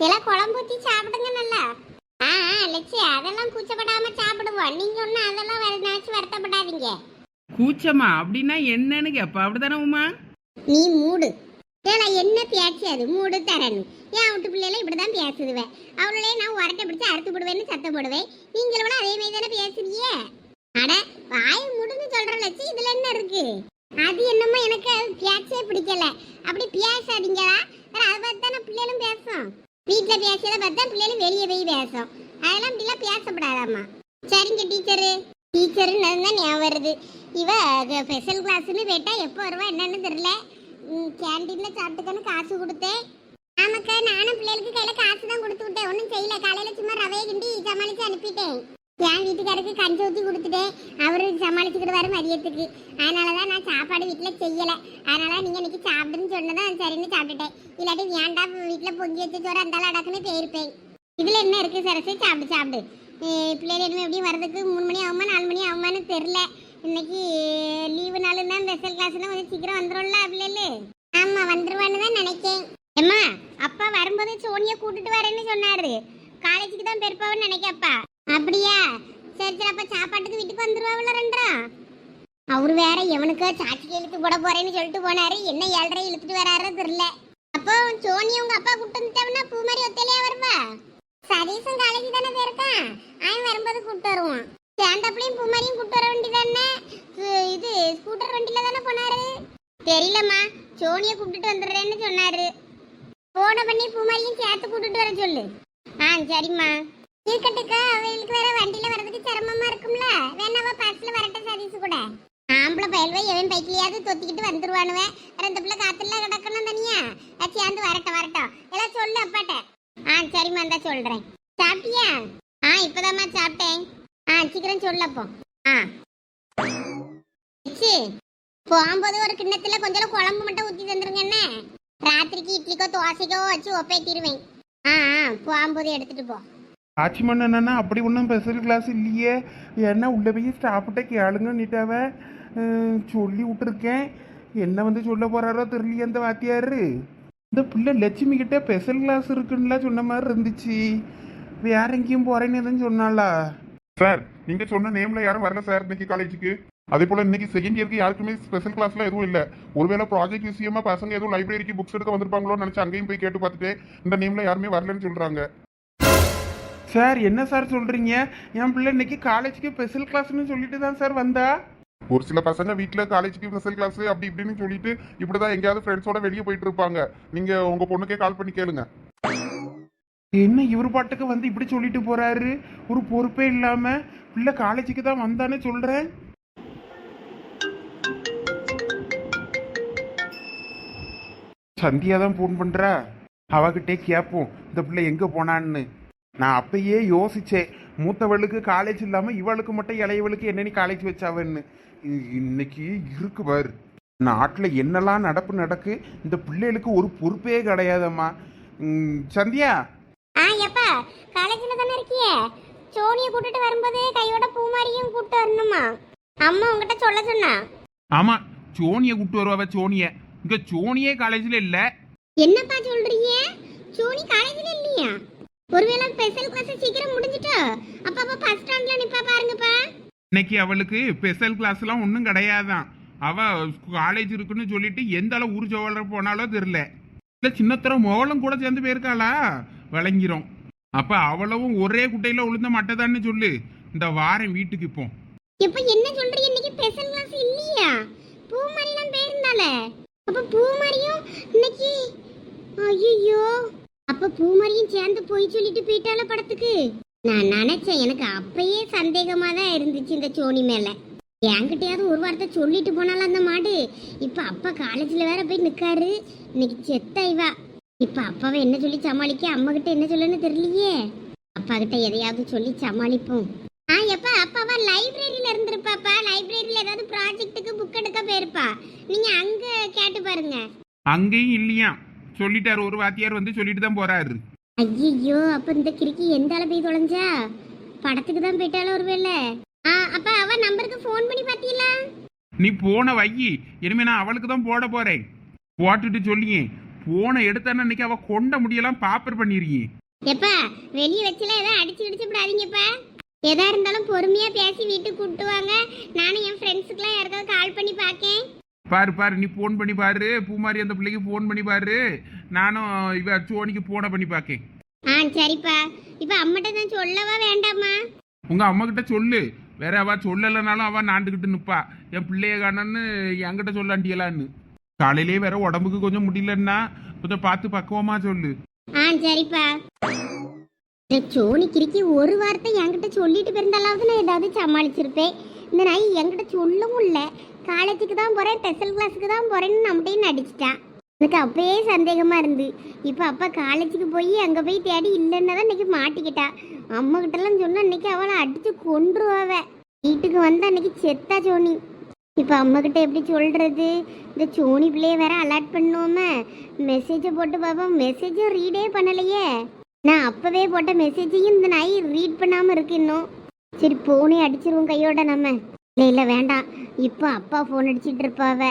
எல்லாம் குழம்பு ஊத்தி சாப்பிடுங்க நல்லா. ஆ ஆ, லட்சு அதெல்லாம் கூச்சப்படாம சாப்பிடுவோம். நீங்க ஒன்றும் அதெல்லாம் வர- நினைச்சு வருத்தப்படாதீங்க. கூச்சமா? அப்படின்னா என்னன்னு கேப்பா. அப்படிதானே உமா? நீ மூடு. ஏல என்ன பேச்சு அது? மூடு தரணும் என் வீட்டு பிள்ளைல இப்படிதான் பேசுதுவேன் அவளே நான் உரட்டை பிடிச்சு அறுத்து போடுவேன்னு சத்தம் போடுவேன். நீங்களும் அதே மாதிரி தானே பேசுறீங்க? அட வாய முடுன்னு சொல்ற லட்சு இதுல என்ன இருக்கு? அது என்னமோ எனக்கு அது பேச்சே பிடிக்கல. அப்படி பேசாதீங்களா வேற அதை பார்த்து தானே பிள்ளைகளும் பேசும். வீட்டில் பேசியதை பார்த்தா பிள்ளைகள் வெளியே போய் பேசும். அதெல்லாம் இப்படிலாம் பேசப்படாதாம்மா. சரிங்க டீச்சரு. டீச்சருன்னு தான் ஞாபகம் வருது. இவ ஸ்பெஷல் கிளாஸ்ன்னு கேட்டா எப்போ வருவா என்னன்னு தெரியல. கேன்டீனில் சாப்பிட்டுக்கன்னு காசு கொடுத்தேன். ஆமாக்கா நானும் பிள்ளைகளுக்கு கையில் காசு தான் கொடுத்து விட்டேன். ஒன்றும் செய்யல. காலையில் சும்மா ரவையை கிண்டி சமாளித்து அனுப்பிட்டேன். என் வீட்டுக்காருக்கு கஞ்சி ஊற்றி கொடுத்துட்டேன். அவரு சமாளிச்சுக்கிடுவாரு மதியத்துக்கு. அதனால தான் நான் சாப்பாடு வீட்டில் செய்யலை. அதனால நீங்கள் இன்னைக்கு சாப்பிடுன்னு சொன்னதான் சரின்னு சாப்பிட்டுட்டேன். இல்லாட்டி ஏன்டா வீட்டில் பொங்கி வச்ச சோறு அந்த அடக்குன்னு போயிருப்பேன். இதில் என்ன இருக்குது சரசு? சாப்பிடு சாப்பிடு. பிள்ளைகள் இனிமே எப்படியும் வர்றதுக்கு மூணு மணி ஆகுமா நாலு மணி ஆகுமான்னு தெரில இன்னைக்கு லீவு நாளுன்னா ஸ்பெஷல் கிளாஸ்லாம் கொஞ்சம் சீக்கிரம் வந்துடும்ல பிள்ளைகள்? ஆமா வந்துருவான்னு தான் நினைக்கேன். ஏம்மா அப்பா வரும்போது சோனியை கூட்டிட்டு வரேன்னு சொன்னாரு. காலேஜுக்கு தான் பெருப்பாவன்னு நினைக்கப்பா அப்படியா? சரி சரி அப்ப சாப்பாட்டுக்கு வீட்டுக்கு வந்துருவாவில ரெண்டா அவரு வேற எவனுக்கோ சாட்சிக்கு இழுத்து போட போறேன்னு சொல்லிட்டு போனாரு. என்ன ஏழரை இழுத்துட்டு வராரோ தெரியல. அப்போ சோனி உங்க அப்பா கூட்டு வந்துட்டாங்கன்னா பூ மாதிரி ஒத்தையிலேயே வருவா? சதீஷும் காலேஜ் தானே போயிருக்கான் அவன் வரும்போது கூப்பிட்டு வருவான். ஸ்டாண்டப்லயும் பூமாரியும் கூப்பிட்டு வர வேண்டியதானே? இது ஸ்கூட்டர் வண்டியில தானே போனாரு? தெரியலம்மா. சோனியை கூப்பிட்டுட்டு வந்துடுறேன்னு சொன்னாரு. போன பண்ணி பூமாரியும் சேர்த்து கூட்டிட்டு வர சொல்லு. ஆ சரிம்மா. இருக்கட்டுக்கா அவங்களுக்கு வேற வண்டியில வர்றதுக்கு சிரமமா இருக்கும்ல. வேணாவா பஸ்ல வரட்ட சதீஷ் கூட. ஆம்பளை பயல்வை எவன் பைக்கிலையாவது தொத்திக்கிட்டு வந்துருவானுவேன் ரெண்டு பிள்ளை காத்துல கிடக்கணும் தனியா. அது சேர்ந்து வரட்டும் வரட்டும். எல்லாம் சொல்லு அப்பாட்ட. ஆ சரிம்மா இந்தா சொல்றேன். சாப்பிட்டியா? ஆ இப்பதாம்மா சாப்பிட்டேன். ஆ சீக்கிரம் சொல்லப்போ ஆ. போகும்போது ஒரு கிண்ணத்துல கொஞ்சம் குழம்பு மட்டும் ஊத்தி தந்துருங்க என்ன? ராத்திரிக்கு இட்லிக்கோ தோசைக்கோ வச்சு ஒப்பேத்திடுவேன். ஆ ஆ போகும்போது எடுத்துட்டு போ. ஆட்சி மண் அப்படி ஒன்றும் ஸ்பெஷல் கிளாஸ் இல்லையே. என்ன உள்ளே போய் ஸ்டாஃப்கிட்ட கேளுங்க நீட்டாவ சொல்லி விட்டுருக்கேன். என்ன வந்து சொல்ல போகிறாரோ தெரியலையே அந்த வாத்தியார். இந்த பிள்ளை லட்சுமி கிட்ட ஸ்பெஷல் கிளாஸ் இருக்குன்னுலாம் சொன்ன மாதிரி இருந்துச்சு. வேற எங்கேயும் போகிறேன்னு எதுவும் சொன்னாளா? சார் நீங்கள் சொன்ன நேமில் யாரும் வரல சார் இன்னைக்கு காலேஜுக்கு அதே போல இன்னைக்கு செகண்ட் இயருக்கு யாருக்குமே ஸ்பெஷல் கிளாஸ்லாம் எதுவும் இல்லை. ஒருவேளை ப்ராஜெக்ட் விஷயமா பசங்க எதுவும் லைப்ரரிக்கு புக்ஸ் எடுக்க வந்திருப்பாங்களோன்னு நினச்சி அங்கேயும் போய் கேட்டு பார்த்துட்டு இந்த நேமில் யாருமே வரலன்னு சொல்கிறாங்க சார் என்ன சார் சொல்றீங்க? என் பிள்ளை இன்னைக்கு காலேஜுக்கு ஸ்பெஷல் கிளாஸ்னு சொல்லிட்டு தான் சார் வந்தா. ஒரு சில பசங்க வீட்ல காலேஜுக்கு ஸ்பெஷல் கிளாஸ் அப்படி இப்படின்னு சொல்லிட்டு இப்படிதான் எங்கேயாவது ஃப்ரெண்ட்ஸோட வெளியே போயிட்டு இருப்பாங்க. நீங்க உங்க பொண்ணுக்கே கால் பண்ணி கேளுங்க. என்ன இவர் பாட்டுக்கு வந்து இப்படி சொல்லிட்டு போறாரு? ஒரு பொறுப்பே இல்லாம பிள்ளை காலேஜுக்கு தான் வந்தானே சொல்றேன். சந்தியா தான் ஃபோன் பண்றா. அவகிட்டே கேட்போம் இந்த பிள்ளை எங்க போனான்னு. நான் அப்பயே யோசிச்சேன் மூத்தவளுக்கு காலேஜ் இல்லாம இவளுக்கு மட்டும் இளையவளுக்கு என்னன்னு காலேஜ் வச்சாவன்னு. இன்னைக்கு இருக்கு பாரு. நாட்டில் என்னெல்லாம் நடப்பு நடக்கு இந்த பிள்ளைகளுக்கு ஒரு பொறுப்பே கிடையாதம்மா. சந்தியா? ஆ எப்பா காலேஜ்ல தானே இருக்கியே? சோனியை கூட்டிட்டு வரும்போது கையோட பூமாரியும் கூட்டிட்டு வரணுமா? அம்மா உங்ககிட்ட சொல்ல சொன்னா. ஆமா சோனியை கூட்டு வருவாவ சோனிய. இங்க சோனியே காலேஜ்ல இல்ல. என்னப்பா சொல்றீங்க? சோனி காலேஜ்ல இல்லையா? ஒருவேளை ஸ்பெஷல் கிளாஸ் சீக்கிரம் முடிஞ்சிட்டோ? அப்ப அப்ப பஸ் ஸ்டாண்ட்ல நிப்பா பாருங்கப்பா. இன்னைக்கு அவளுக்கு ஸ்பெஷல் கிளாஸ்லாம் ஒன்றும் கிடையாதான். அவ காலேஜ் இருக்குன்னு சொல்லிட்டு எந்த அளவு ஊர் ஜோவலர் போனாலோ தெரில இல்லை சின்னத்தர மோளம் கூட சேர்ந்து போயிருக்காளா? விளங்கிரும். அப்ப அவளவும் ஒரே குட்டையில உளுந்த மட்டதான்னு சொல்லு. இந்த வாரம் வீட்டுக்கு இப்போ இப்ப என்ன சொல்றீங்க? இன்னைக்கு ஸ்பெஷல் கிளாஸ் இல்லையா? பூமாரிலாம் போயிருந்தால அப்ப பூமாரியும் இன்னைக்கு ஐயோ அப்ப பூமரியும் சேர்ந்து போய் சொல்லிட்டு போயிட்டால படத்துக்கு? நான் நினைச்சேன் எனக்கு அப்பயே சந்தேகமா தான் இருந்துச்சு இந்த சோனி மேல. என்கிட்டயாவது ஒரு வார்த்தை சொல்லிட்டு போனாலும் அந்த மாடு? இப்ப அப்பா காலேஜ்ல வேற போய் நிக்காரு. இன்னைக்கு செத்த இவா. இப்ப அப்பாவை என்ன சொல்லி சமாளிக்க அம்மா கிட்ட என்ன சொல்லணும்னு தெரியலையே. அப்பா கிட்ட எதையாவது சொல்லி சமாளிப்போம். ஆ எப்பா அப்பாவா? லைப்ரரியில இருந்திருப்பாப்பா. லைப்ரரியில ஏதாவது ப்ராஜெக்ட்டுக்கு புக் எடுக்க போயிருப்பா. நீங்க அங்க கேட்டு பாருங்க. அங்கேயும் இல்லையா? சொல்லிட்டாரு ஒரு வாத்தியார் வந்து சொல்லிட்டு தான் போறாரு. ஐயோ அப்ப இந்த கிறுக்கி எந்த அளவு போய் தொலைஞ்சா? படத்துக்கு தான் போயிட்டாலும் ஒருவேளை ஆ அப்ப அவ நம்பருக்கு ஃபோன் பண்ணி பாத்தீங்களா? நீ போன வையி இனிமே நான் அவளுக்கு தான் போட போறேன். போட்டுட்டு சொல்லியே போனை எடுத்தானே இன்னைக்கு அவ கொண்ட முடியெல்லாம் பாப்பர் பண்ணிருக்கீ. எப்பா? வெளியே வச்சுல ஏதோ அடிச்சு அடிச்சு விடாதீங்கப்பா எதா இருந்தாலும் பொறுமையா பேசி வீட்டுக்கு கூப்பிட்டு வாங்க. நானும் என் ஃப்ரெண்ட்ஸுக்குலாம் யாருக்காவது கால் பண்ணி பார்க்கேன் பாரு பாரு நீ ஃபோன் பண்ணி பாரு. பூமாரி அந்த பிள்ளைக்கு ஃபோன் பண்ணி பாரு. நானும் இவ சோனிக்கு போனை பண்ணி பார்க்கேன் ஆ சரிப்பா. இப்போ அம்மகிட்ட தான் சொல்லவா வேண்டாமா? உங்க அம்மா கிட்ட சொல்லு. வேற அவ சொல்லலைனாலும் அவ நாண்டுகிட்டு நிப்பா. என் பிள்ளைய காணன்னு என்கிட்ட சொல்லாண்டியலான்னு காலையிலேயே வேற உடம்புக்கு கொஞ்சம் முடியலன்னா கொஞ்சம் பார்த்து பக்குவமா சொல்லு. ஆ சரிப்பா. சோனி கிறுக்கி ஒரு வார்த்தை என்கிட்ட சொல்லிட்டு பிறந்தாலாவது நான் ஏதாவது சமாளிச்சிருப்பேன். இந்த நாய் என்கிட்ட சொல்லவும் இல்லை. காலேஜுக்கு தான் போகிறேன் ஸ்பெஷல் கிளாஸுக்கு தான் போகிறேன்னு நம்மகிட்டையும் நடிச்சிட்டான் எனக்கு அப்பயே சந்தேகமாக இருந்து. இப்போ அப்பா காலேஜுக்கு போய் அங்கே போய் தேடி இல்லைன்னு தான் இன்னைக்கு மாட்டிக்கிட்டா. அம்மா சொன்னால் இன்றைக்கி அவளை அடித்து கொன்றுவாவ. வீட்டுக்கு வந்து அன்றைக்கி செத்தா சோனி. இப்போ அம்மகிட்ட எப்படி சொல்கிறது இந்த சோனி பிள்ளைய வேற அலர்ட் பண்ணுவோமே. மெசேஜை போட்டு பார்ப்போம் மெசேஜும் ரீடே பண்ணலையே. நான் அப்போவே போட்ட மெசேஜையும் இந்த நாய் ரீட் பண்ணாமல் இருக்கு இன்னும். சரி போனே அடிச்சிருவோம் கையோட நம்ம. இல்லை இல்லை வேண்டாம். இப்போ அப்பா ஃபோன் அடிச்சிட்டு இருப்பாவ.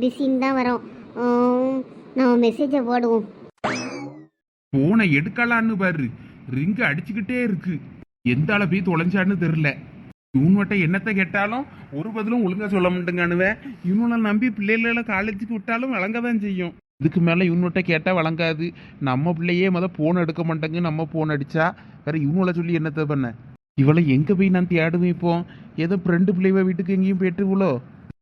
பிஸின்னு தான் வரும். ஆம், நம்ம மெசேஜை போடுவோம். போனை எடுக்கலான்னு பாரு. ரிங்கு அடிச்சுக்கிட்டே இருக்கு. எந்த அளவு போய் தொலைஞ்சான்னு தெரியல. இவன்கிட்ட என்னத்தை கேட்டாலும் ஒரு பதிலும் ஒழுங்கா சொல்ல மாட்டேங்கானுவேன் இவனை நம்பி பிள்ளைகளை காலேஜுக்கு விட்டாலும் வழங்க தான் செய்யும். இதுக்கு மேலே இவன்கிட்ட கேட்டால் வழங்காது. நம்ம பிள்ளையே மொதல் ஃபோன் எடுக்க மாட்டேங்க நம்ம ஃபோன் அடிச்சா வேற இவனுல சொல்லி என்னத்தை பண்ண? இவளை எங்கே போய் நான் தேடுவேன் இப்போ? ஏதோ ஃப்ரெண்டு பிள்ளைவ வீட்டுக்கு எங்கேயும் போயிட்டு இவ்வளோ?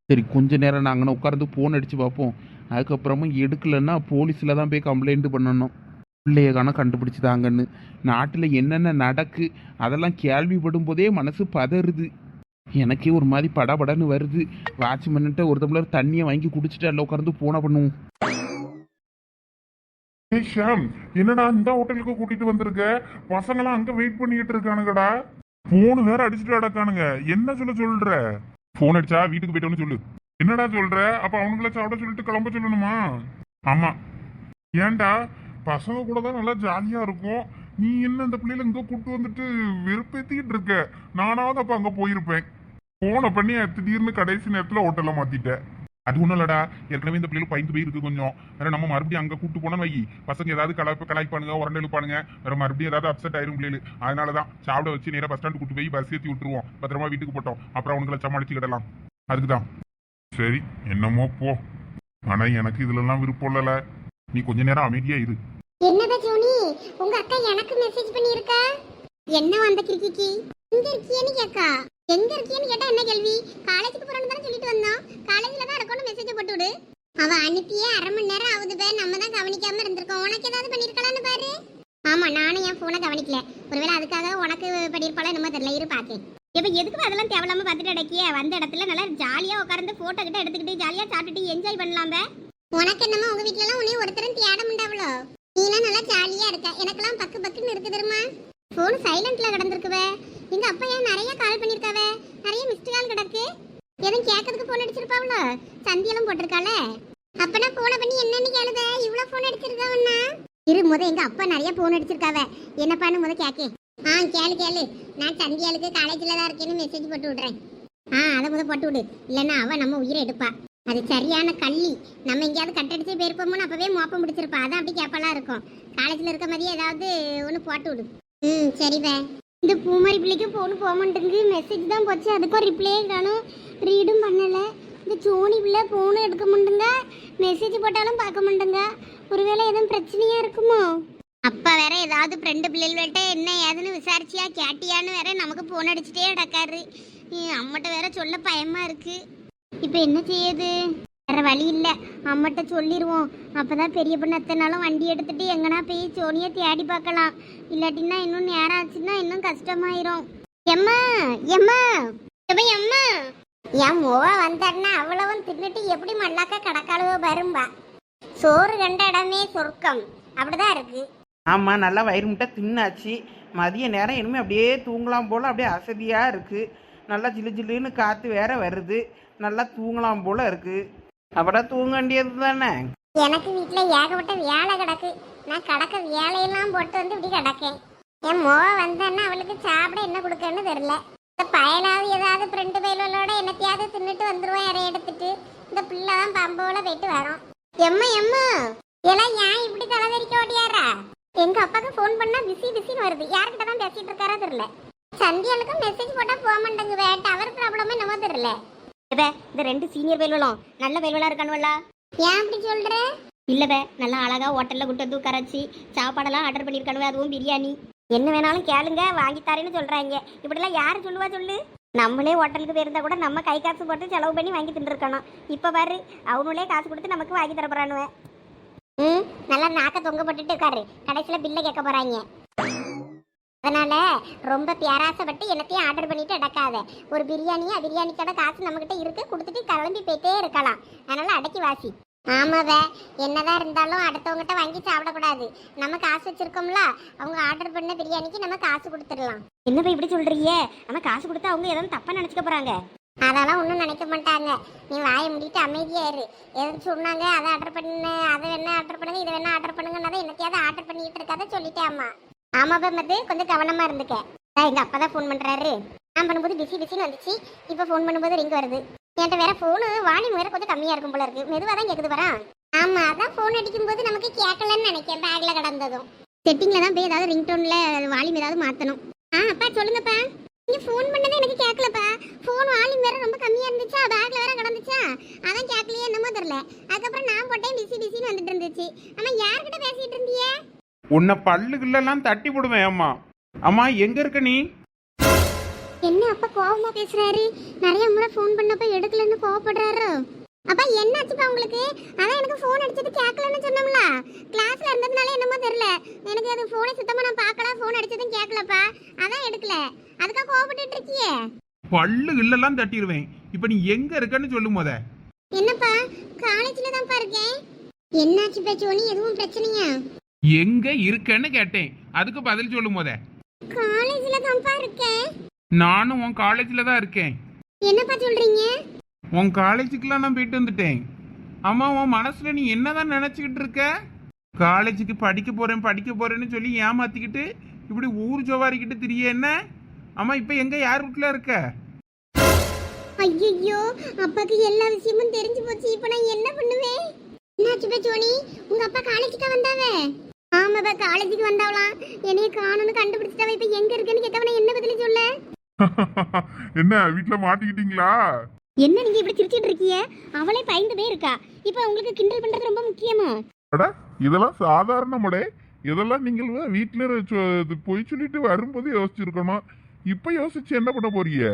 சரி கொஞ்ச நேரம் நாங்கள் உட்கார்ந்து ஃபோன் அடிச்சு பார்ப்போம். அதுக்கப்புறமா எடுக்கலைன்னா போலீஸில் தான் போய் கம்ப்ளைண்ட் பண்ணணும். பிள்ளைய காண கண்டுபிடிச்சிதாங்கன்னு நாட்டில் என்னென்ன நடக்கு அதெல்லாம் கேள்விப்படும் போதே மனசு பதறுது. எனக்கே ஒரு மாதிரி படபடன்னு வருது. வாட்ச்மேன்ட்ட ஒரு டம்ளர் தண்ணியை வாங்கி குடிச்சிட்டு அதில் உட்காந்து போன பண்ணுவோம். ஏய் ஷாம் என்னடா இந்த ஹோட்டலுக்கு கூட்டிட்டு வந்திருக்க? பசங்களாம் அங்க வெயிட் பண்ணிட்டு இருக்கானுங்கடா. மூணு வேற அடிச்சுட்டு அடக்கானுங்க என்ன சொல்ல சொல்ற? போன் அடிச்சா வீட்டுக்கு போயிட்டோன்னு சொல்லு. என்னடா சொல்ற? அப்ப அவனுங்கள சாப்பிட சொல்லிட்டு கிளம்ப சொல்லணுமா? ஆமா. ஏன்டா? பசங்க கூட தான் நல்லா ஜாலியா இருக்கும். நீ என்ன இந்த பிள்ளைல இங்க கூட்டு வந்துட்டு வெறுப்பேத்திக்கிட்டு இருக்க? நானாவது அப்ப அங்க போயிருப்பேன். போனை பண்ணி திடீர்னு கடைசி நேரத்துல ஹோட்டல்ல மாத்திட்டேன். அது ஒண்ணும் இல்லடா. ஏற்கனவே இந்த பிள்ளைகள் பயந்து போயிருக்கு கொஞ்சம். வேற நம்ம மறுபடியும் அங்கே கூட்டு போனோம் வை பசங்க ஏதாவது கலப்பு கலாய்ப்பானுங்க உரண்டு எழுப்பானுங்க. வேற மறுபடியும் ஏதாவது அப்செட் ஆயிரும் பிள்ளைகள். அதனாலதான் சாப்பிட வச்சு நேராக பஸ் ஸ்டாண்டு கூட்டு போய் பஸ் ஏற்றி விட்டுருவோம். பத்திரமா வீட்டுக்கு போட்டோம். அப்புறம் அவனுங்களை சமாளிச்சுக்கிடலாம் அதுக்குதான். சரி என்னமோ போ. ஆனால் எனக்கு இதுலலாம் விருப்பம் இல்லல. நீ கொஞ்ச நேரம் அமைதியா இரு. என்னடா ஜோனி? உங்க அக்கா எனக்கு மெசேஜ் பண்ணியிருக்கா? என்ன வந்த கிரிக்கிக்கு இங்க இருக்கியேன்னு கேக்கா. எங்க இருக்கீன்னு கேட்டா என்ன கேள்வி? காலேஜுக்கு போறோம்னு தானே சொல்லிட்டு வந்தோம். காலேஜ்ல தான் இருக்கணும் மெசேஜ் போட்டு விடு. அவ அனுப்பியே அரை மணி நேரம் ஆகுது பே நம்ம தான் கவனிக்காம இருந்திருக்கோம். உனக்கு ஏதாவது பண்ணிருக்கலாம்னு பாரு. ஆமா நானும் என் போனை கவனிக்கல. ஒருவேளை அதுக்காக உனக்கு பண்ணிருப்பாளோ என்னமோ தெரியல. இரு பாக்கேன் இப்ப எதுக்கு அதெல்லாம் தேவையில்லாம பார்த்துட்டு அடக்கிய? வந்த இடத்துல நல்லா ஜாலியா உட்கார்ந்து போட்டோ கிட்ட எடுத்துக்கிட்டு ஜாலியா சாப்பிட்டுட்டு என்ஜாய் பண்ணலாம் பே உனக்கு என்னமோ உங்க வீட்ல எல்லாம் உன்னை ஒருத்தரும் தேட முடியாவளோ நீலாம் நல்லா ஜாலியா இருக்க. எனக்கெல்லாம் பக்கு பக்குன்னு இருக்கு தெரியுமா? ஃபோன் சைலண்ட்ல கிடந்திருக்குவே. எங்க அப்பா ஏன் நிறைய கால் பண்ணிருக்காவே? நிறைய மிஸ்டு கால் கிடக்கு. எதுவும் கேட்கறதுக்கு போன் அடிச்சிருப்பாவளோ சந்தியெல்லாம் போட்டிருக்காள? அப்பனா போன பண்ணி என்னன்னு கேளுத? இவ்வளவு போன் அடிச்சிருக்காவண்ணா இரு முத எங்க அப்பா நிறைய போன் அடிச்சிருக்காவ. என்னப்பான்னு முத கேக்கே. ஆ கேளு கேளு. நான் சந்தியாளுக்கு காலேஜ்ல தான் இருக்கேன்னு மெசேஜ் போட்டு விடுறேன். ஆ அதை முத போட்டு விடு. இல்லைன்னா அவ நம்ம உயிரை எடுப்பா. அது சரியான கள்ளி. நம்ம எங்கேயாவது கட்டடிச்சு போயிருப்போமோன்னு அப்பவே மோப்பம் பிடிச்சிருப்பா. அதான் அப்படி கேப்பெல்லாம் இருக்கும். காலேஜ்ல இருக்க மாதிரியே ஏதாவது ஒன்று போட்டு விடு. ம் சரிவே இந்த பூமாரி பிள்ளைக்கு ஃபோன் போக மாட்டேங்குது. மெசேஜ் தான் போச்சு. அதுக்கும் ரிப்ளே காணும் ரீடும் பண்ணலை. இந்த சோனி பிள்ளை ஃபோனும் எடுக்க மாட்டேங்க. மெசேஜ் போட்டாலும் பார்க்க மாட்டேங்க. ஒருவேளை எதுவும் பிரச்சனையாக இருக்குமோ? அப்பா வேற ஏதாவது ஃப்ரெண்டு பிள்ளைகள்கிட்ட என்ன ஏதுன்னு விசாரிச்சியா கேட்டியான்னு வேற நமக்கு ஃபோன் அடிச்சுட்டே கிடக்காரு. அம்மகிட்ட வேற சொல்ல பயமாக இருக்கு. இப்போ என்ன செய்யுது வேற வழி இல்லை. அம்மட்ட சொல்லிடுவோம் அப்பதான் பெரிய பொண்ணு அத்தனை நாளும் வண்டி எடுத்துட்டு எங்கன்னா போய் சோனியை தேடி பார்க்கலாம். இல்லாட்டின்னா இன்னும் நேரம் ஆச்சுன்னா இன்னும் கஷ்டமாயிரும். எம்மா எம்மா எப்ப எம்மா. என் முவ வந்தாருன்னா அவ்வளவும் தின்னுட்டு எப்படி மல்லாக்க கடக்காளவோ வரும்பா சோறு கண்ட இடமே சொர்க்கம். அப்படிதான் இருக்கு. ஆமாம் நல்லா வயிறு முட்டை தின்னாச்சு. மதிய நேரம் இனிமேல் அப்படியே தூங்கலாம் போல் அப்படியே அசதியாக இருக்குது நல்லா ஜிலு ஜில்லுன்னு காற்று வேற வருது. நல்லா தூங்கலாம் போல் இருக்குது அப்புறம் தூங்க வேண்டியது தானே? எனக்கு வீட்டுல ஏகப்பட்ட வேலை கிடக்கு. நான் கடக்க வேலையெல்லாம் போட்டு வந்து இப்படி கிடக்கேன். என் மோ வந்தேன்னா அவளுக்கு சாப்பிட என்ன கொடுக்கன்னு தெரியல. இந்த பயலாவது ஏதாவது ஃப்ரெண்டு பயலோட என்னத்தையாவது தின்னுட்டு வந்துருவோம் இறைய எடுத்துட்டு இந்த பிள்ளை தான் பம்போல போயிட்டு வரோம். எம்மா எம்மா எல்லாம் ஏன் இப்படி தலைவரிக்க ஓடியாரா எங்க அப்பாக்கு ஃபோன் பண்ணா பிஸி பிஸின்னு வருது. யார்கிட்ட தான் பேசிட்டு இருக்காரா தெரியல. சந்தியாளுக்கும் மெசேஜ் போட்டா போக மாட்டேங்குது. டவர் ப்ராப்ளமே நம்ம தெரியல. இவ இந்த ரெண்டு சீனியர் வேல்வலும் நல்ல வேல்வலா இருக்கானுவல்ல? ஏன் அப்படி சொல்ற? இல்லவ நல்லா அழகா ஹோட்டல்ல கூட்டு வந்து உட்கார வச்சு சாப்பாடெல்லாம் ஆர்டர் பண்ணிருக்கானுவ அதுவும் பிரியாணி. என்ன வேணாலும் கேளுங்க வாங்கி தரேன்னு சொல்றாங்க. இப்படிலாம் யாரு சொல்லுவா சொல்லு? நம்மளே ஹோட்டலுக்கு போயிருந்தா கூட நம்ம கை காசு போட்டு செலவு பண்ணி வாங்கி தின்றுருக்கணும் இப்ப பாரு அவனுங்களே காசு கொடுத்து நமக்கு வாங்கி தர போறானுவ. ம் நல்லா நாக்க தொங்க போட்டுட்டு இருக்காரு கடைசியில பில்ல கேட்க போறாங்க. அதனால ரொம்ப பேராசைப்பட்டு என்னத்தையும் ஆர்டர் பண்ணிட்டு அடக்காத ஒரு பிரியாணியா பிரியாணிக்கோட காசு நம்மகிட்ட இருக்கு கொடுத்துட்டு கிளம்பி போயிட்டே இருக்கலாம். அதனால அடக்கி வாசி. ஆமாவே என்னதான் இருந்தாலும் அடுத்தவங்ககிட்ட வாங்கி சாப்பிடக்கூடாது. நம்ம காசு வச்சிருக்கோம்ல அவங்க ஆர்டர் பண்ண பிரியாணிக்கு நம்ம காசு கொடுத்துடலாம். என்னப்பா இப்படி சொல்றீங்க? ஆனா காசு கொடுத்தா அவங்க ஏதாவது தப்பா நினைச்சுக்க போறாங்க. அதெல்லாம் ஒன்றும் நினைக்க மாட்டாங்க. நீ வாயை மூடிட்டு அமைதியா இரு. எதுவும் சொன்னாங்க அதை ஆர்டர் பண்ணு அதை வேணா ஆர்டர் பண்ணுங்க இதை வேணா ஆர்டர் பண்ணுங்கன்னு என்னத்தையாவது ஆர்டர் பண்ணிட்டு இருக்காத சொல்லிட்டேன் அம்மா ஆமா மது கொஞ்சம் கவனமா இருந்துக்க. அதான் எங்க அப்பா தான் ஃபோன் பண்றாரு. நான் பண்ணும்போது பிஸி பிஸின்னு வந்துச்சு. இப்போ ஃபோன் பண்ணும்போது ரிங் வருது. என்கிட்ட வேற ஃபோனு வால்யூம் வேற கொஞ்சம் கம்மியா இருக்கும் போல இருக்கு. மெதுவாக தான் கேக்குது வரா. ஆமா அதான் ஃபோன் அடிக்கும்போது நமக்கு கேட்கலன்னு நினைக்கிறேன் பேக்ல கடந்ததும். செட்டிங்ல தான் போய் ஏதாவது ரிங்டோன்ல வால்யூம் ஏதாவது மாத்தணும். ஆ அப்பா சொல்லுங்கப்பா. நீங்க ஃபோன் பண்ணதே எனக்கு கேட்கலப்பா ஃபோன் வால்யூம் வேற ரொம்ப கம்மியா இருந்துச்சா பேக்ல வேற கடந்துச்சா அதான் கேட்கலையே என்னமோ தெரியல அதுக்கப்புறம் நான் போட்டேன் பிஸி பிஸின்னு வந்துட்டு இருந்துச்சு ஆமா யார்கிட்ட பேசிட்டு இருந்தியே உன்னை பல்லுக்குள்ளெல்லாம் தட்டி போடுவேன் அம்மா. அம்மா எங்க இருக்க நீ? என்ன அப்பா கோவமா பேசுறாரு? நிறைய முறை ஃபோன் பண்ணப்ப எடுக்கலன்னு கோவப்படுறாரு? அப்பா என்னாச்சுப்பா உங்களுக்கு? அதான் எனக்கு ஃபோன் அடிச்சது கேட்கலன்னு சொன்னோம்ல. கிளாஸ்ல இருந்ததுனால என்னமோ தெரியல. எனக்கு அது ஃபோனை சுத்தமா நான் பார்க்கல ஃபோன் அடிச்சதும் கேட்கலப்பா. அதான் எடுக்கல. அதுக்காக கோவப்பட்டுட்டு இருக்கியே? பல்லு இல்லெல்லாம் தட்டிடுவேன் இப்ப நீ எங்க இருக்கன்னு சொல்லு முத. என்னப்பா காலேஜ்ல தான்ப்பா இருக்கேன்? என்னாச்சு பேச்சோனி எதுவும் பிரச்சனையா? எங்க இருக்கன்னு கேட்டேன். அதுக்கு பதில் சொல்லு முத காலேஜ்ல தான்ப்பா இருக்கேன். நானும் உன் காலேஜில் தான் இருக்கேன். என்னப்பா சொல்றீங்க? உன் காலேஜுக்குலாம் நான் போயிட்டு வந்துட்டேன். அம்மா உன் மனசுல நீ என்னதான் நினைச்சுக்கிட்டு இருக்க? காலேஜுக்கு படிக்க போறேன் படிக்க போறேன்னு சொல்லி ஏமாத்திக்கிட்டு இப்படி ஊர் ஜோவாரிக்கிட்டு திரிய என்ன? அம்மா இப்ப எங்க யார் வீட்டுல இருக்க? ஐயோ அப்பாக்கு எல்லா விஷயமும் தெரிஞ்சு போச்சு. இப்போ நான் என்ன பண்ணுவேன்? என்னாச்சு பேச்சோனி உங்க அப்பா காலேஜுக்கா வந்தாவே? ஆமாப்பா காலேஜுக்கு வந்தாவலாம் என்னைய காணும்னு கண்டுபிடிச்சிட்டாவ இப்போ எங்க இருக்குன்னு கேட்கவன என்ன பதில் சொல்ல? என்ன வீட்டுல மாட்டிக்கிட்டீங்களா? என்ன நீங்க இப்படி சிரிச்சிட்டு இருக்கீங்க? அவளே பயந்து போய் இருக்கா. இப்போ உங்களுக்கு கிண்டல் பண்றது ரொம்ப முக்கியமா? அட இதெல்லாம் சாதாரணமடே இதெல்லாம் நீங்கள் வீட்டுல பொய் சொல்லிட்டு வரும்போது யோசிச்சிருக்கணும். இப்ப யோசிச்சு என்ன பண்ண போறீங்க?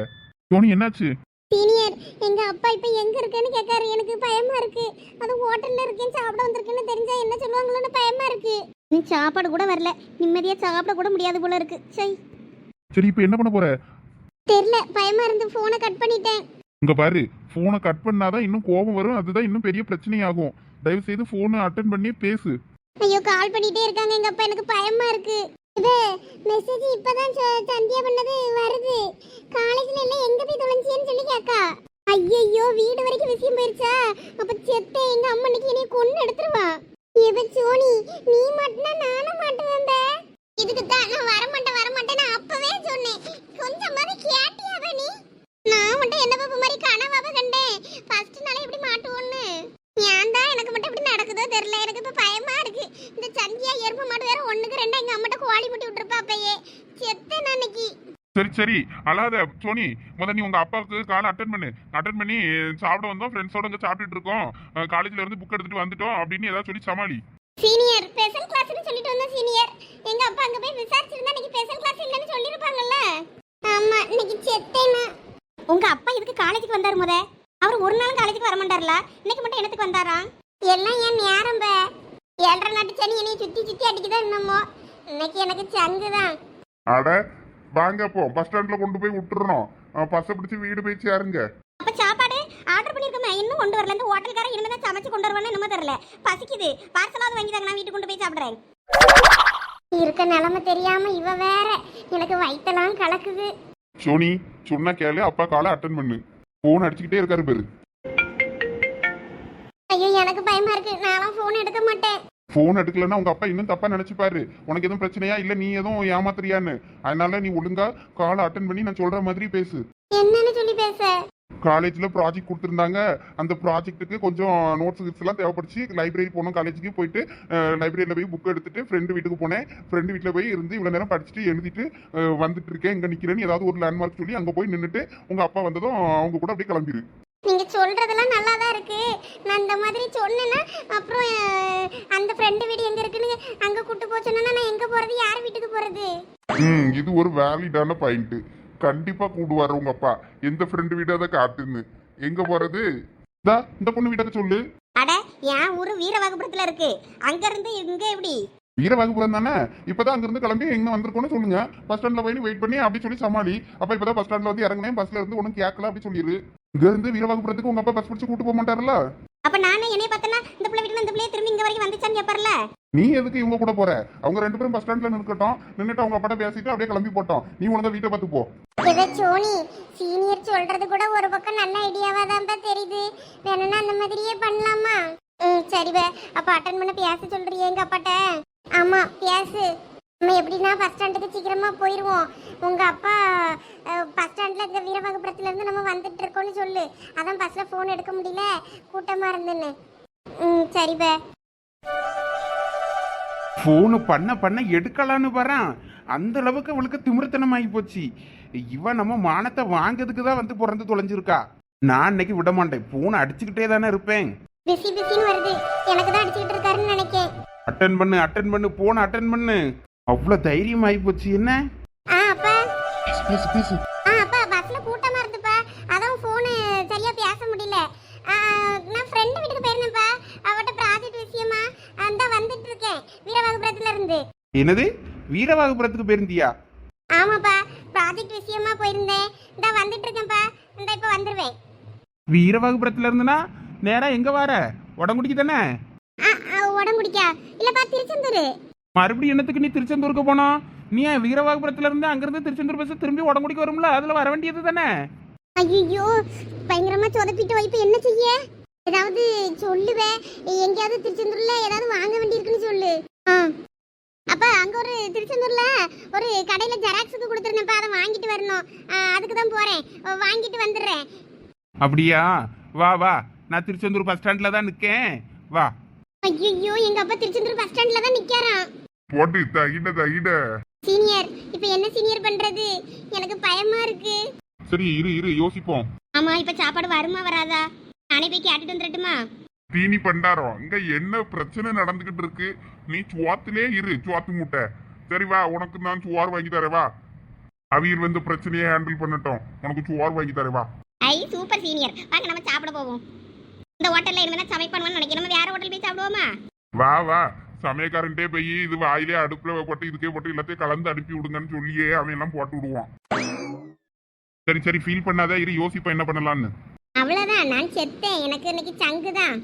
தோனி என்னாச்சு? சீனியர் எங்க அப்பா இப்போ எங்க இருக்குன்னு கேட்காரு எனக்கு பயமா இருக்கு. அது ஹோட்டல்ல இருக்கேன் சாப்பிட வந்திருக்குன்னு தெரிஞ்சா என்ன சொல்லுவாங்களோன்னு பயமா இருக்கு. நீ சாப்பாடு கூட வரல. நிம்மதியா சாப்பிட கூட முடியாது போல இருக்கு. சை. சரி இப்ப என்ன பண்ண போற? தெரியல. பயமா இருந்து போனை கட் பண்ணிட்டேன். இங்க பாரு போனை கட் பண்ணாதான் இன்னும் கோபம் வரும். அதுதான் இன்னும் பெரிய பிரச்சனையாகும். தயவு செய்து போனை அட்டன் பண்ணி பேசு. ஐயோ கால் பண்ணிட்டே இருக்காங்க. எங்க அப்பா எனக்கு பயமா இருக்கு. இது மெசேஜ் இப்பதான் சந்தியா பண்ணது வருது. காலேஜ்ல எல்லாம் எங்க போய் தொலைஞ்சியன்னு சொல்லி கேக்கா. ஐயையோ வீடு வரைக்கும் விஷயம் போயிருச்சா? அப்ப செத்த எங்க அம்மா இன்னைக்கு என்னைய கொன்னு எடுத்துருவா. இவ சோனி நீ மாட்டினா நானும் மாட்டுவேன் இதுக்கு தான் நான் வர மாட்டேன் வர மாட்டேன்னு நான் அப்பவே சொன்னேன். கொஞ்சமாவது கேட்டியாவ நீ? நான் மட்டும் என்ன பாப்ப மாதிரி கனவாவ கண்டேன். ஃபர்ஸ்ட் நாளே இப்படி மாட்டுவோன்னு. ஏன் தான் எனக்கு மட்டும் இப்படி நடக்குதோ தெரியல. எனக்கு இப்ப பய இருக்கு இந்த சந்தியா எருமை மாடு வேற ஒண்ணுக்கு ரெண்டா கோழி முட்டி விட்டுருப்பா அப்பயே செத்தேன் அன்னைக்கு. சரி சரி. அழாத சோனி முத நீ உங்க அப்பாவுக்கு கால் அட்டன் பண்ணு. அட்டன் பண்ணி சாப்பிட வந்தோம். ஃப்ரெண்ட்ஸோட இங்க சாப்பிட்டுட்டு இருக்கோம். காலேஜ்ல இருந்து புக் எடுத்துட்டு வந்துட்டோம் அப்படின்னு ஏதாவது சொல்லி சமாளி. சீனியர் ஸ்பெஷல் கிளாஸ்னு சொல்லிட்டு வந்தோம் சீனியர் எங்க அப்பா அங்க போய் விசாரிச்சிருந்தா இன்னைக்கு ஸ்பெஷல் கிளாஸ் இல்லைன்னு சொல்லிருப்பாங்கல்ல ஆமா இன்னைக்கு செத்தேனா உங்க அப்பா இதுக்கு காலேஜுக்கு வந்தாரு முத. அவர் ஒரு நாளும் காலேஜுக்கு வர மாட்டார்ல இன்னைக்கு மட்டும் என்னத்துக்கு வந்தாரா? எல்லாம் என் நேரம் ஏழரை நாட்டு சனி என்னைய சுத்தி சுத்தி அடிக்குதா என்னமோ இன்னைக்கு எனக்கு சங்கு தான். அட வாங்க போ. பஸ் ஸ்டாண்ட்ல கொண்டு போய் விட்டுறோம் பஸ்ஸை பிடிச்சி வீடு போய் சேருங்க. அப்ப சாப்பாடு ஆர்டர் பண்ணிருக்கோமே இன்னும் கொண்டு வரல. இந்த ஹோட்டல்காரன் இனிமே தான் சமைச்சு கொண்டு வருவான்னு என்னமோ தெரியல. பசிக்குது. பார்சலாவது வாங்கி தாங்க நான் வீட்டுக்கு கொண்டு போய் சாப்பிடுறேன். இருக்க நிலைமை தெரியாம இவ வேற. எனக்கு வயித்தெல்லாம் கலக்குது. சோனி சொன்னா கேளு. அப்பா காலை அட்டன் பண்ணு. போன் அடிச்சுக்கிட்டே இருக்காரு பேரு. ஐயோ எனக்கு பயமா இருக்கு. நானும் போன் எடுக்க மாட்டேன். போன் எடுக்கலன்னா உங்க அப்பா இன்னும் தப்பா நினைச்சுப்பாரு. உனக்கு எதுவும் பிரச்சனையா? இல்ல நீ எதுவும் ஏமாத்துறியான்னு. அதனால நீ ஒழுங்கா காலை அட்டன் பண்ணி நான் சொல்ற மாதிரி பேசு. என்னன்னு சொல்லி பேச? காலேஜ்ல ப்ராஜெக்ட் கொடுத்துருந்தாங்க. அந்த ப்ராஜெக்ட்டுக்கு கொஞ்சம் நோட்ஸ் கிட்ஸ் எல்லாம் தேவைப்படுச்சு. லைப்ரரி போனோம். காலேஜுக்கு போயிட்டு லைப்ரரியில போய் புக் எடுத்துட்டு ஃப்ரெண்டு வீட்டுக்கு போனேன். ஃப்ரெண்டு வீட்டில் போய் இருந்து இவ்வளவு நேரம் படிச்சுட்டு எழுதிட்டு வந்துட்டு இருக்கேன். இங்க நிக்கிறேன்னு ஏதாவது ஒரு லேண்ட்மார்க் சொல்லி அங்க போய் நின்றுட்டு உங்க அப்பா வந்ததும் அவங்க கூட அப்படியே கிளம்பிரு. நீங்க சொல்றதெல்லாம் நல்லா தான் இருக்கு. நான் இந்த மாதிரி சொன்னேன்னா அப்புறம் அந்த ஃப்ரெண்டு வீடு எங்க இருக்குன்னு அங்க கூட்டு போக சொன்னா நான் எங்க போறது? யார் வீட்டுக்கு போறது? ம் இது ஒரு வேலிடான பாயிண்ட் கண்டிப்பா கூடுவாரு உங்க அப்பா. எந்த ஃப்ரெண்டு வீடு அதை காட்டுன்னு. எங்க போறது? இந்தா, இந்த பொண்ணு வீட்டுக்கு சொல்லு. அட என் ஊரு வீரவாகுபுரத்துல இருக்கு. அங்க இருந்து இங்க எப்படி? வீரவாகுபுரம் தானே? இப்பதான் அங்கிருந்து கிளம்பி எங்க வந்திருக்கோன்னு சொல்லுங்க. பஸ் ஸ்டாண்ட்ல போய் வெயிட் பண்ணி அப்படி சொல்லி சமாளி. அப்ப இப்பதான் பஸ் ஸ்டாண்ட்ல வந்து இறங்கினேன். பஸ்ல இருந்து ஒன்றும் கேட்கல அப்படி சொல்லிடு இங்க இருந்து வீரவாகுபுரத்துக்கு உங்க அப்பா பஸ் பிடிச்சு கூட்டு போக மாட்டாருல்ல? அப்ப நானே என்னைய பார்த்தனா இந்த பிள்ளை வீட்டுல இந்த பிள்ளைய திரும்பி இங்க வரைக்கும் வந்துச்சான்னு கேப்பார்ல நீ எதுக்கு இவங்க கூட போற? அவங்க ரெண்டு பேரும் பஸ் ஸ்டாண்ட்ல நிற்கட்டும் நின்னுட்டு அவங்க அப்பாட்ட பேசிட்டு அப்படியே கிளம்பி போட்டோம். நீ உனக்கு வீட்டை பார்த்து போ. இதை சோனி சீனியர் சொல்றது கூட ஒரு பக்கம் நல்ல ஐடியாவா தான் தெரியுது. வேணும்னா அந்த மாதிரியே பண்ணலாமா? ம் சரிவே அப்ப அட்டன் பண்ண பேச சொல்றியே எங்க அப்பாட்ட? ஆமா பேசு. நம்ம எப்படின்னா பஸ் ஸ்டாண்டுக்கு சீக்கிரமா போயிருவோம். உங்க அப்பா பஸ் ஸ்டாண்ட்ல இந்த வீரவாகபுரத்துல இருந்து நம்ம வந்துட்டு இருக்கோம்னு சொல்லு. அதான் பஸ்ல போன் எடுக்க முடியல. கூட்டமா இருந்துன்னு. ம் சரிவே ஃபோனு பண்ண பண்ண எடுக்கலான்னு வரான் அந்த அளவுக்கு அவளுக்கு திமிர்த்தனம் ஆகி போச்சு. இவ நம்ம மானத்தை வாங்கிறதுக்கு தான் வந்து பிறந்து தொலைஞ்சிருக்கா. நான் இன்னைக்கு விட மாட்டேன். ஃபோன் அடிச்சுக்கிட்டே தானே இருப்பேன். பிஸி பிஸின்னு வருது. எனக்கு தான் அடிச்சுக்கிட்டு இருக்காருன்னு நினைக்கேன். அட்டன் பண்ணு அட்டன் பண்ணு போன அட்டன் பண்ணு. அவ்வளோ தைரியம் ஆகி போச்சு என்ன? ஆ அப்பா. பேசு பேசு ஆ அப்பா பஸ்ல கூட்டமா இருந்துப்பா. அதான் போனு சரியா பேச முடியல. ஆ, நான் ஃப்ரெண்டு வீட்டுக்கு போயிருந்தேன்ப்பா. அவட்ட ப்ராஜெக்ட் விஷயமா அந்த வந்துட்டு இருக்கேன். வீரவாகபுரத்துல இருந்து. என்னது? வீரவாகபுரத்துக்கு போயிருந்தியா? ஆமாப்பா ப்ராஜெக்ட் விஷயமா போயிருந்தேன். இந்த வந்துட்டு இருக்கேன்ப்பா. இந்த இப்ப வந்துருவேன். வீரவாகபுரத்துல இருந்துனா நேரா எங்க வர? உடம்புடிக்கு தானே ஆ ஆ, உடம்புடிக்கா இல்லப்பா திருச்செந்தூர். மறுபடியும் என்னத்துக்கு நீ திருச்செந்தூருக்கு போனோம் நீ வீரவாகபுரத்துல இருந்து அங்கிருந்து திருச்செந்தூர் பஸ் திரும்பி உடம்புடிக்கு வரும்ல? அதுல வர வேண்டியது தானே? ஐயோ பயங்கரமா சொதப்பிட்டு வைப்பு. என்ன செய்ய? ஏதாவது சொல்லுவேன் எங்கேயாவது திருச்செந்தூர்ல ஏதாவது வாங்க வேண்டியிருக்குன்னு சொல்லு. அப்ப அங்க ஒரு திருச்செந்தூர்ல ஒரு கடையில ஜெராக்ஸுக்கு கொடுத்துருந்தேன்ப்பா அதை வாங்கிட்டு வரணும். அதுக்கு தான் போறேன். வாங்கிட்டு வந்துடுறேன். அப்படியா? வா வா. நான் திருச்செந்தூர் பஸ் ஸ்டாண்ட்ல தான் நிக்கேன். வா. ஐயோ எங்க அப்பா திருச்செந்தூர் பஸ் ஸ்டாண்ட்ல தான் நிக்கிறான் போட்டு தகிட தகிட சீனியர் இப்ப என்ன சீனியர் பண்றது? எனக்கு பயமா இருக்கு. சரி இரு இரு யோசிப்போம். ஆமா இப்ப சாப்பாடு வருமா வராதா? நானே போய் கேட்டுட்டு வந்துடட்டுமா தீனி பண்டாரம் இங்க என்ன பிரச்சனை நடந்துகிட்டு இருக்கு? நீ சுவாத்திலே இரு சுவாத்து மூட்டை. சரி வா உனக்கு நான் சுவார் வாங்கி தரேன் வா. அவியல் வந்து பிரச்சனையை ஹேண்டில் பண்ணட்டும். உனக்கு சுவார் வாங்கி தரேன் வா. ஐ சூப்பர் சீனியர். வாங்க நம்ம சாப்பிட போவோம். இந்த ஹோட்டல்ல இனிமே சமைப்பானுன்னு நினைக்கிறேன். நம்ம வேற ஹோட்டல் போய் சாப்பிடுவோமா? வா வா. சமயக்காரன்ட்டே போய் இது வாயிலே அடுப்புல போட்டு இதுக்கே போட்டு எல்லாத்தையும் கலந்து அனுப்பி விடுங்கன்னு சொல்லியே அவன் எல்லாம் போட்டு விடுவான். சரி சரி ஃபீல் பண்ணாத இரு யோசிப்பேன் என்ன பண்ணலான்னு அவ்வளவுதான் நான் செத்தேன். எனக்கு இன்னைக்கு சங்கு தான்